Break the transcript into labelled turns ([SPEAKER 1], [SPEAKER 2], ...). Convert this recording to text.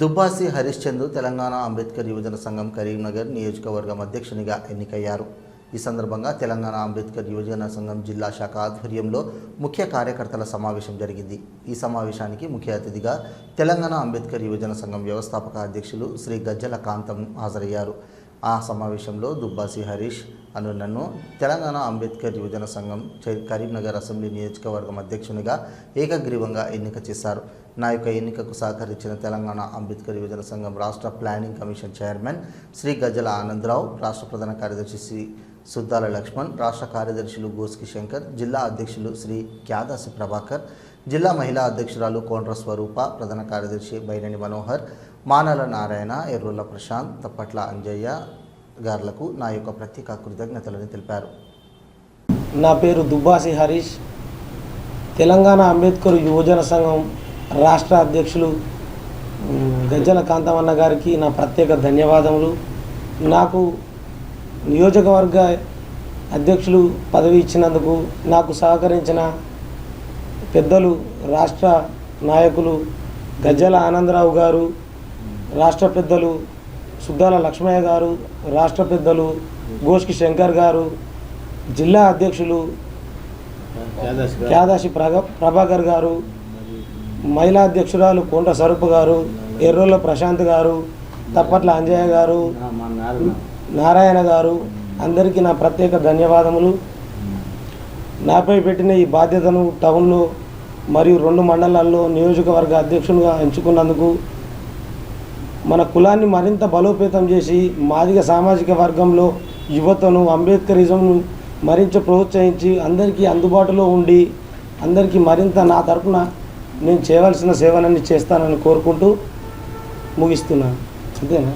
[SPEAKER 1] దుబ్బాసి హరిశ్చంద్ర తెలంగాణ అంబేద్కర్ యువజన సంఘం కరీంనగర్ నియోజకవర్గం అధ్యక్షునిగా ఎన్నికయ్యారు. ఈ సందర్భంగా తెలంగాణ అంబేద్కర్ యువజన సంఘం జిల్లా శాఖ ఆధ్వర్యంలో ముఖ్య కార్యకర్తల సమావేశం జరిగింది. ఈ సమావేశానికి ముఖ్య అతిథిగా తెలంగాణ అంబేద్కర్ యువజన సంఘం వ్యవస్థాపక అధ్యక్షులు శ్రీ గజ్జల కాంతం హాజరయ్యారు. ఆ సమావేశంలో దుబ్బాసి హరీష్ అను నన్ను తెలంగాణ అంబేద్కర్ యువజన సంఘం కరీంనగర్ అసెంబ్లీ నియోజకవర్గం అధ్యక్షునిగా ఏకగ్రీవంగా ఎన్నిక చేశారు. నా యొక్క ఎన్నికకు సహకరించిన తెలంగాణ అంబేద్కర్ యువజన సంఘం రాష్ట్ర planning commission chairman Shri Gajala Anandarao రాష్ట్ర ప్రధాన కార్యదర్శి శ్రీ సుద్దాల లక్ష్మణ్ రాష్ట్ర కార్యదర్శులు గోస్కి శంకర్ జిల్లా అధ్యక్షులు శ్రీ క్యాదాసి ప్రభాకర్ జిల్లా మహిళా అధ్యక్షురాలు కోండ్ర స్వరూప ప్రధాన కార్యదర్శి బైరణి మనోహర్ మానల నారాయణ ఎర్రుల ప్రశాంత్ తప్పట్ల అంజయ్య గారులకు నా యొక్క ప్రత్యేక కృతజ్ఞతలని తెలిపారు.
[SPEAKER 2] నా పేరు దుబ్బాసి హరీష్. తెలంగాణ అంబేద్కర్ యువజన సంఘం రాష్ట్ర అధ్యక్షులు గజ్జల కాంతమన్న గారికి నా ప్రత్యేక ధన్యవాదములు. నాకు నియోజకవర్గ అధ్యక్షులు పదవి ఇచ్చినందుకు నాకు సహకరించిన పెద్దలు రాష్ట్ర నాయకులు గజ్జల ఆనందరావు గారు రాష్ట్ర పెద్దలు సుద్దాల లక్ష్మయ్య గారు రాష్ట్ర పెద్దలు గోష్కి శంకర్ గారు జిల్లా అధ్యక్షులు క్యాదాసి ప్రగ ప్రభాకర్ గారు మహిళా అధ్యక్షురాలు కొండ స్వరూప గారు ఎర్రోళ్ళ ప్రశాంత్ గారు తప్పట్ల అంజయ్య గారు నారాయణ గారు అందరికీ నా ప్రత్యేక ధన్యవాదములు. నాపై పెట్టిన ఈ బాధ్యతను టౌన్లో మరియు రెండు మండలాల్లో నియోజకవర్గ అధ్యక్షునిగా ఎంచుకున్నందుకు మన కులాన్ని మరింత బలోపేతం చేసి మాదిగ సామాజిక వర్గంలో యువతను అంబేద్కరిజంను మరింత ప్రోత్సహించి అందరికీ అందుబాటులో ఉండి అందరికీ మరింత నా తరపున నేను చేయవలసిన సేవలన్నీ చేస్తానని కోరుకుంటూ ముగిస్తున్నాను. అంతేనా